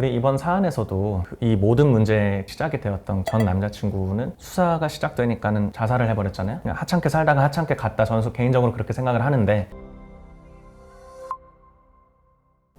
우리 이번 사안에서도 그이 모든 문제의 시작이 되었던 전 남자친구는 수사가 시작되니까는 자살을 해버렸잖아요. 그냥 하찮게 살다가 하찮게 갔다. 저는 개인적으로 그렇게 생각을 하는데.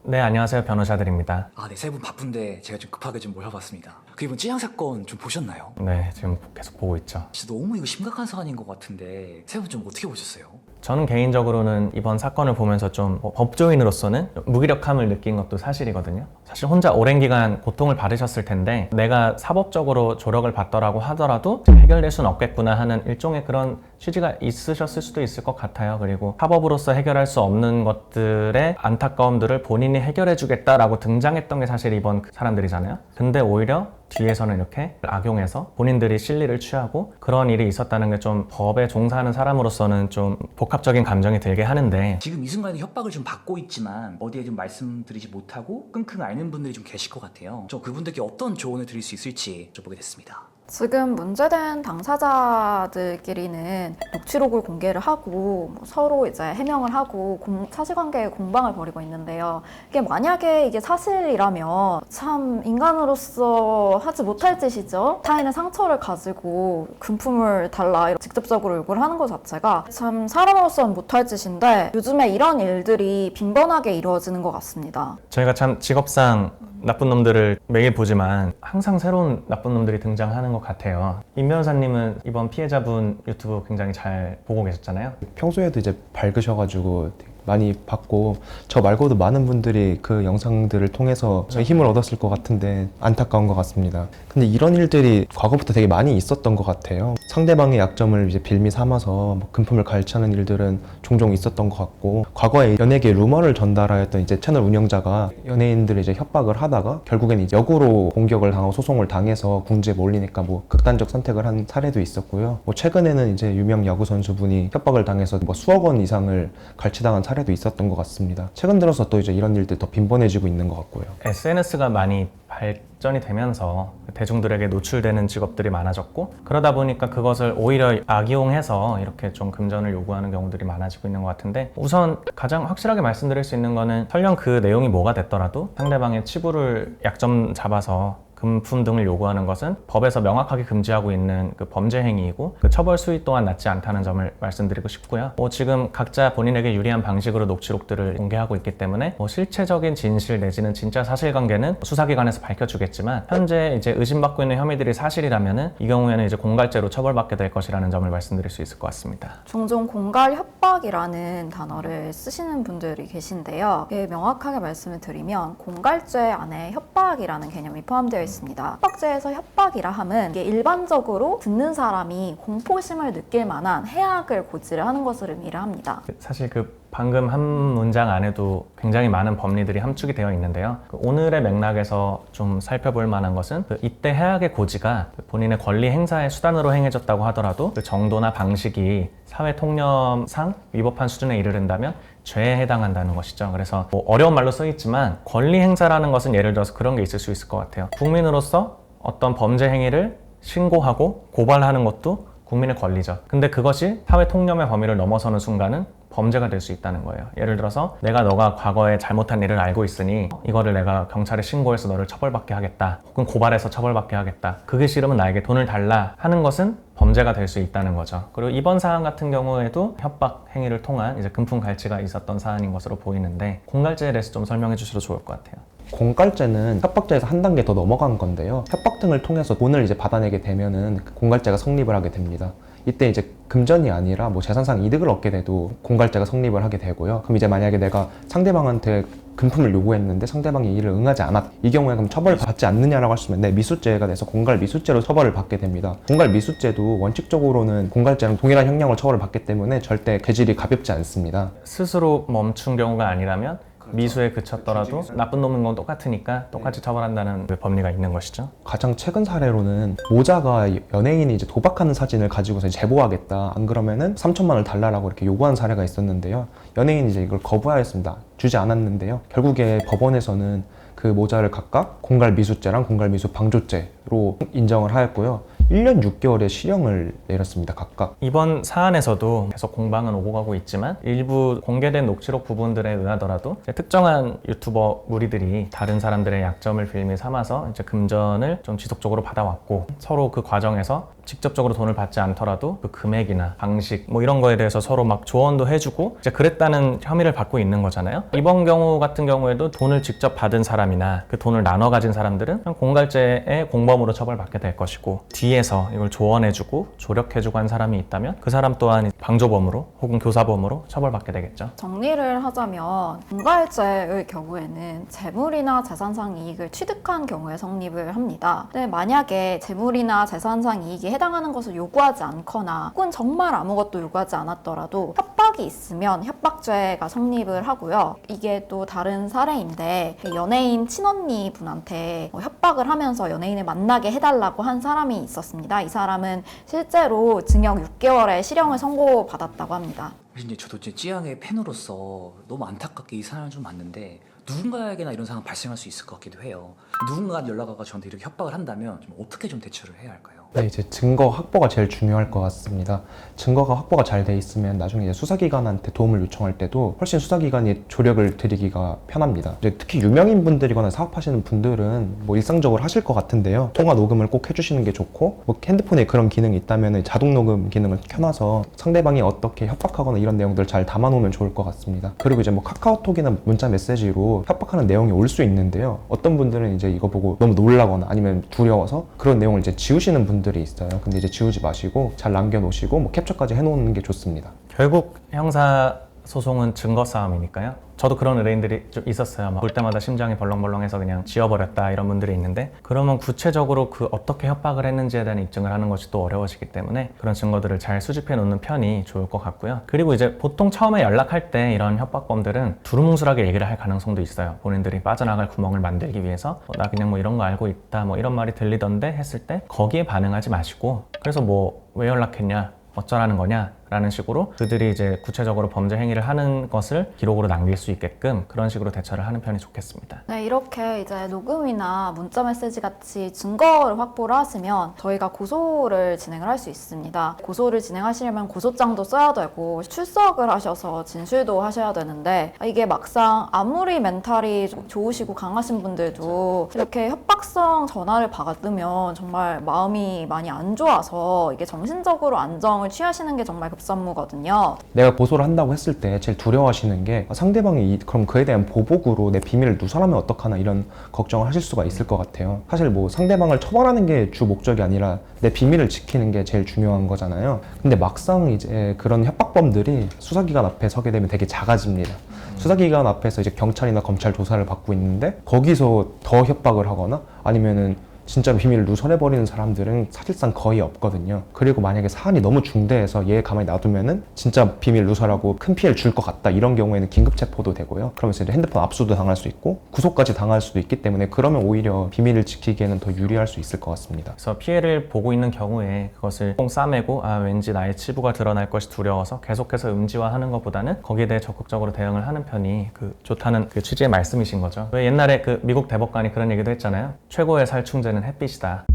네, 안녕하세요. 변호사들입니다. 아, 네, 세 분 바쁜데 제가 좀 급하게 좀 모셔봤습니다. 그 이번 찌양 사건 좀 보셨나요? 네, 지금 계속 보고 있죠. 진짜 너무 이거 심각한 사안인 것 같은데 세 분 좀 어떻게 보셨어요? 저는 개인적으로는 이번 사건을 보면서 좀뭐 법조인으로서는 무기력함을 느낀 것도 사실이거든요. 사실 혼자 오랜 기간 고통을 받으셨을 텐데 내가 사법적으로 조력을 받더라고 하더라도 해결될 수는 없겠구나 하는 일종의 그런 취지가 있으셨을 수도 있을 것 같아요. 그리고 사법으로서 해결할 수 없는 것들의 안타까움들을 본인이 해결해 주겠다라고 등장했던 게 사실 이번 그 사람들이잖아요. 근데 오히려 뒤에서는 이렇게 악용해서 본인들이 실리를 취하고 그런 일이 있었다는 게 좀 법에 종사하는 사람으로서는 좀 복합적인 감정이 들게 하는데 지금 이 순간에 협박을 좀 받고 있지만 어디에 좀 말씀드리지 못하고 끙끙 앓는 분들이 좀 계실 것 같아요. 저 그분들께 어떤 조언을 드릴 수 있을지 여쭤보게 됐습니다. 지금 문제된 당사자들끼리는 녹취록을 공개를 하고 뭐 서로 이제 해명을 하고 공- 사실관계의 공방을 벌이고 있는데요. 이게 만약에 이게 사실이라면 참 인간으로서 하지 못할 짓이죠. 타인의 상처를 가지고 금품을 달라 직접적으로 요구를 하는 것 자체가 참 사람으로서는 못할 짓인데 요즘에 이런 일들이 빈번하게 이루어지는 것 같습니다. 저희가 참 직업상 나쁜 놈들을 매일 보지만 항상 새로운 나쁜 놈들이 등장하는 것 같아요. 임 변호사님은 이번 피해자분 유튜브 굉장히 잘 보고 계셨잖아요. 평소에도 이제 밝으셔가지고 많이 봤고 저 말고도 많은 분들이 그 영상들을 통해서 힘을 얻었을 것 같은데 안타까운 것 같습니다. 근데 이런 일들이 과거부터 되게 많이 있었던 것 같아요. 상대방의 약점을 이제 빌미 삼아서 뭐 금품을 갈취하는 일들은 종종 있었던 것 같고 과거에 연예계 루머를 전달하였던 이제 채널 운영자가 연예인들을 이제 협박을 하다가 결국엔 역으로 공격을 당하고 소송을 당해서 궁지에 몰리니까 뭐 극단적 선택을 한 사례도 있었고요. 뭐 최근에는 이제 유명 야구 선수분이 협박을 당해서 뭐 수억 원 이상을 갈취당한 사례도 있었던 것 같습니다. 최근 들어서 또 이제 이런 일들 더 빈번해지고 있는 것 같고요. SNS가 많이 발전이 되면서 대중들에게 노출되는 직업들이 많아졌고 그러다 보니까 그것을 오히려 악용해서 이렇게 좀 금전을 요구하는 경우들이 많아지고 있는 것 같은데 우선 가장 확실하게 말씀드릴 수 있는 거는 설령 그 내용이 뭐가 됐더라도 상대방의 치부를 약점 잡아서 금품 등을 요구하는 것은 법에서 명확하게 금지하고 있는 그 범죄 행위이고 그 처벌 수위 또한 낮지 않다는 점을 말씀드리고 싶고요. 뭐 지금 각자 본인에게 유리한 방식으로 녹취록들을 공개하고 있기 때문에 뭐 실체적인 진실 내지는 진짜 사실관계는 수사기관에서 밝혀주겠지만 현재 이제 의심받고 있는 혐의들이 사실이라면은 이 경우에는 이제 공갈죄로 처벌받게 될 것이라는 점을 말씀드릴 수 있을 것 같습니다. 종종 공갈 협박이라는 단어를 쓰시는 분들이 계신데요. 명확하게 말씀을 드리면 공갈죄 안에 협박이라는 개념이 포함되어 있습니다. 협박죄에서 협박이라 함은 이게 일반적으로 듣는 사람이 공포심을 느낄 만한 해악을 고지를 하는 것을 의미를 합니다. 사실 그 방금 한 문장 안에도 굉장히 많은 법리들이 함축이 되어 있는데요. 그 오늘의 맥락에서 좀 살펴볼 만한 것은 그 이때 해악의 고지가 그 본인의 권리 행사의 수단으로 행해졌다고 하더라도 그 정도나 방식이 사회 통념상 위법한 수준에 이르른다면 죄에 해당한다는 것이죠. 그래서 뭐 어려운 말로 써 있지만 권리 행사라는 것은 예를 들어서 그런 게 있을 수 있을 것 같아요. 국민으로서 어떤 범죄 행위를 신고하고 고발하는 것도 국민의 권리죠. 근데 그것이 사회 통념의 범위를 넘어서는 순간은 범죄가 될 수 있다는 거예요. 예를 들어서 내가 너가 과거에 잘못한 일을 알고 있으니 이거를 내가 경찰에 신고해서 너를 처벌받게 하겠다. 혹은 고발해서 처벌받게 하겠다. 그게 싫으면 나에게 돈을 달라 하는 것은 범죄가 될 수 있다는 거죠. 그리고 이번 사안 같은 경우에도 협박 행위를 통한 이제 금품 갈취가 있었던 사안인 것으로 보이는데 공갈죄에 대해서 좀 설명해 주셔도 좋을 것 같아요. 공갈죄는 협박죄에서 한 단계 더 넘어간 건데요. 협박 등을 통해서 돈을 이제 받아내게 되면은 그 공갈죄가 성립을 하게 됩니다. 이때 이제 금전이 아니라 뭐 재산상 이득을 얻게 돼도 공갈죄가 성립을 하게 되고요. 그럼 이제 만약에 내가 상대방한테 금품을 요구했는데 상대방이 이를 응하지 않았. 이 경우에 그럼 처벌을 받지 않느냐라고 하시면 네, 미수죄가 돼서 공갈 미수죄로 처벌을 받게 됩니다. 공갈 미수죄도 원칙적으로는 공갈죄랑 동일한 형량을 처벌을 받기 때문에 절대 괴질이 가볍지 않습니다. 스스로 멈춘 경우가 아니라면 미수에 그쳤더라도 나쁜 놈인 건 똑같으니까 똑같이 처벌한다는 그 법리가 있는 것이죠. 가장 최근 사례로는 모자가 연예인이 이제 도박하는 사진을 가지고서 이제 제보하겠다. 안 그러면은 3천만 원을 달라라고 이렇게 요구한 사례가 있었는데요. 연예인이 이제 이걸 거부하였습니다. 주지 않았는데요. 결국에 법원에서는 그 모자를 각각 공갈 미수죄랑 공갈 미수 방조죄로 인정을 하였고요. 1년 6개월의 실형을 내렸습니다. 각각. 이번 사안에서도 계속 공방은 오고 가고 있지만 일부 공개된 녹취록 부분들에 의하더라도 특정한 유튜버 무리들이 다른 사람들의 약점을 빌미 삼아서 이제 금전을 좀 지속적으로 받아왔고 서로 그 과정에서 직접적으로 돈을 받지 않더라도 그 금액이나 방식 뭐 이런 거에 대해서 서로 막 조언도 해주고 이제 그랬다는 혐의를 받고 있는 거잖아요. 이번 경우 같은 경우에도 돈을 직접 받은 사람이나 그 돈을 나눠 가진 사람들은 공갈죄의 공범으로 처벌받게 될 것이고 뒤 에서 이걸 조언해주고 조력해주고 한 사람이 있다면 그 사람 또한 방조범으로 혹은 교사범으로 처벌받게 되겠죠. 정리를 하자면 공갈죄의 경우에는 재물이나 재산상 이익을 취득한 경우에 성립을 합니다. 근데 만약에 재물이나 재산상 이익이 해당하는 것을 요구하지 않거나 혹은 정말 아무것도 요구하지 않았더라도 협박이 있으면 협박죄가 성립을 하고요. 이게 또 다른 사례인데 연예인 친언니 분한테 뭐 협박을 하면서 연예인을 만나게 해달라고 한 사람이 있었 습니다. 이 사람은 실제로 징역 6개월의 실형을 선고받았다고 합니다. 이제 저도 이제 찌양의 팬으로서 너무 안타깝게 이 사연을 좀 봤는데 누군가에게나 이런 상황 발생할 수 있을 것 같기도 해요. 누군가 연락 와서 저한테 이렇게 협박을 한다면 좀 어떻게 좀 대처를 해야 할까요? 네, 이제 증거 확보가 제일 중요할 것 같습니다. 증거가 확보가 잘 돼 있으면 나중에 이제 수사기관한테 도움을 요청할 때도 훨씬 수사기관이 조력을 드리기가 편합니다. 이제 특히 유명인 분들이거나 사업하시는 분들은 뭐 일상적으로 하실 것 같은데요. 통화 녹음을 꼭 해주시는 게 좋고, 뭐 핸드폰에 그런 기능이 있다면 자동 녹음 기능을 켜놔서 상대방이 어떻게 협박하거나 이런 내용들을 잘 담아놓으면 좋을 것 같습니다. 그리고 이제 뭐 카카오톡이나 문자 메시지로 협박하는 내용이 올 수 있는데요. 어떤 분들은 이제 이거 보고 너무 놀라거나 아니면 두려워서 그런 내용을 이제 지우시는 분들이 있어요. 근데 이제 지우지 마시고 잘 남겨놓으시고 뭐 캡처까지 해놓는 게 좋습니다. 결국 형사 소송은 증거 싸움이니까요. 저도 그런 의뢰인들이 좀 있었어요. 막 볼 때마다 심장이 벌렁벌렁해서 그냥 지워버렸다 이런 분들이 있는데 그러면 구체적으로 그 어떻게 협박을 했는지에 대한 입증을 하는 것이 또 어려워지기 때문에 그런 증거들을 잘 수집해 놓는 편이 좋을 것 같고요. 그리고 이제 보통 처음에 연락할 때 이런 협박범들은 두루뭉술하게 얘기를 할 가능성도 있어요. 본인들이 빠져나갈 구멍을 만들기 위해서 어, 나 그냥 뭐 이런 거 알고 있다 뭐 이런 말이 들리던데 했을 때 거기에 반응하지 마시고 그래서 뭐 왜 연락했냐 어쩌라는 거냐? 라는 식으로 그들이 이제 구체적으로 범죄 행위를 하는 것을 기록으로 남길 수 있게끔 그런 식으로 대처를 하는 편이 좋겠습니다. 네, 이렇게 이제 녹음이나 문자 메시지 같이 증거를 확보를 하시면 저희가 고소를 진행을 할 수 있습니다. 고소를 진행하시려면 고소장도 써야 되고 출석을 하셔서 진술도 하셔야 되는데 이게 막상 아무리 멘탈이 좋으시고 강하신 분들도 이렇게 협박성 전화를 받으면 정말 마음이 많이 안 좋아서 이게 정신적으로 안정을 취하시는 게 정말 급선무거든요. 내가 고소를 한다고 했을 때 제일 두려워하시는 게 상대방이 이- 그럼 그에 대한 보복으로 내 비밀을 누설하면 어떡하나 이런 걱정을 하실 수가 있을 것 같아요. 사실 뭐 상대방을 처벌하는 게 주 목적이 아니라 내 비밀을 지키는 게 제일 중요한 거잖아요. 근데 막상 이제 그런 협박범들이 수사기관 앞에 서게 되면 되게 작아집니다. 수사기관 앞에서 이제 경찰이나 검찰 조사를 받고 있는데 거기서 더 협박을 하거나 아니면은 진짜 비밀을 누설해버리는 사람들은 사실상 거의 없거든요. 그리고 만약에 사안이 너무 중대해서 얘 가만히 놔두면은 진짜 비밀 누설하고 큰 피해를 줄 것 같다 이런 경우에는 긴급 체포도 되고요. 그러면서 이제 핸드폰 압수도 당할 수 있고 구속까지 당할 수도 있기 때문에 그러면 오히려 비밀을 지키기에는 더 유리할 수 있을 것 같습니다. 그래서 피해를 보고 있는 경우에 그것을 꽁 싸매고 아 왠지 나의 치부가 드러날 것이 두려워서 계속해서 음지화하는 것보다는 거기에 대해 적극적으로 대응을 하는 편이 그 좋다는 그 취지의 말씀이신 거죠. 왜 옛날에 그 미국 대법관이 그런 얘기도 했잖아요. 최고의 살충제는 햇빛이다.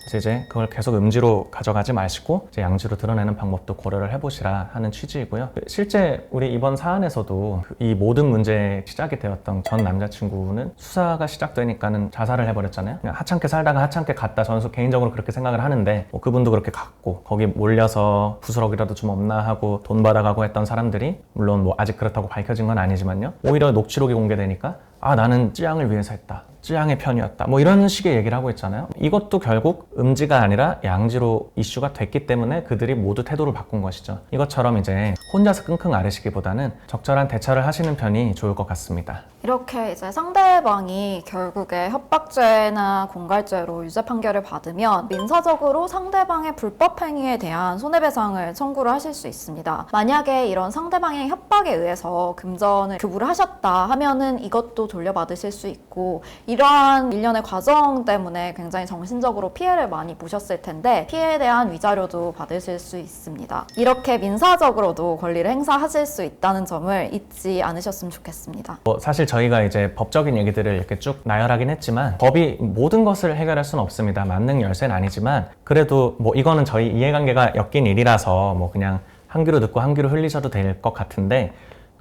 그래서 이제 그걸 계속 음지로 가져가지 마시고 양지로 드러내는 방법도 고려를 해보시라 하는 취지이고요. 실제 우리 이번 사안에서도 그이 모든 문제의 시작이 되었던 전 남자친구는 수사가 시작되니까는 자살을 해버렸잖아요. 하찮게 살다가 하찮게 갔다. 저는 개인적으로 그렇게 생각을 하는데 뭐 그분도 그렇게 갔고 거기 몰려서 부스럭이라도 좀 없나 하고 돈 받아가고 했던 사람들이 물론 뭐 아직 그렇다고 밝혀진 건 아니지만요. 오히려 녹취록이 공개되니까 아 나는 찌양을 위해서 했다. 찌양의 편이었다. 뭐 이런 식의 얘기를 하고 있잖아요. 이것도 결국 음지가 아니라 양지로 이슈가 됐기 때문에 그들이 모두 태도를 바꾼 것이죠. 이것처럼 이제 혼자서 끙끙 앓으시기보다는 적절한 대처를 하시는 편이 좋을 것 같습니다. 이렇게 이제 상대방이 결국에 협박죄나 공갈죄로 유죄 판결을 받으면 민사적으로 상대방의 불법 행위에 대한 손해배상을 청구를 하실 수 있습니다. 만약에 이런 상대방의 협박에 의해서 금전을 교부를 하셨다 하면은 이것도 돌려받으실 수 있고 이러한 일련의 과정 때문에 굉장히 정신적으로 피해를 많이 보셨을 텐데 피해에 대한 위자료도 받으실 수 있습니다. 이렇게 민사적으로도 권리를 행사하실 수 있다는 점을 잊지 않으셨으면 좋겠습니다. 뭐 사실 저희가 이제 법적인 얘기들을 이렇게 쭉 나열하긴 했지만 법이 모든 것을 해결할 수는 없습니다. 만능 열쇠는 아니지만 그래도 뭐 이거는 저희 이해관계가 엮인 일이라서 뭐 그냥 한 귀로 듣고 한 귀로 흘리셔도 될 것 같은데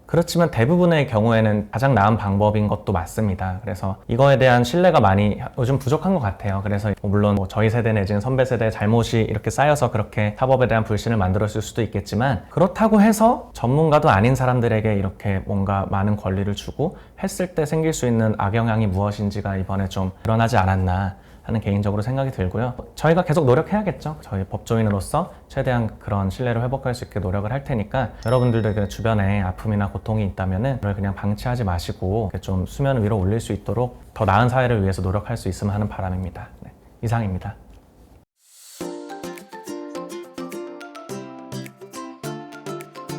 그렇지만 대부분의 경우에는 가장 나은 방법인 것도 맞습니다. 그래서 이거에 대한 신뢰가 많이 요즘 부족한 것 같아요. 그래서 뭐 물론 뭐 저희 세대 내지는 선배 세대의 잘못이 이렇게 쌓여서 그렇게 사법에 대한 불신을 만들었을 수도 있겠지만 그렇다고 해서 전문가도 아닌 사람들에게 이렇게 뭔가 많은 권리를 주고 했을 때 생길 수 있는 악영향이 무엇인지가 이번에 좀 드러나지 않았나 하는 개인적으로 생각이 들고요. 저희가 계속 노력해야겠죠. 저희 법조인으로서 최대한 그런 신뢰를 회복할 수 있게 노력을 할 테니까 여러분들도 그 주변에 아픔이나 고통이 있다면은 그걸 그냥 방치하지 마시고 좀 수면 위로 올릴 수 있도록 더 나은 사회를 위해서 노력할 수 있으면 하는 바람입니다. 네, 이상입니다.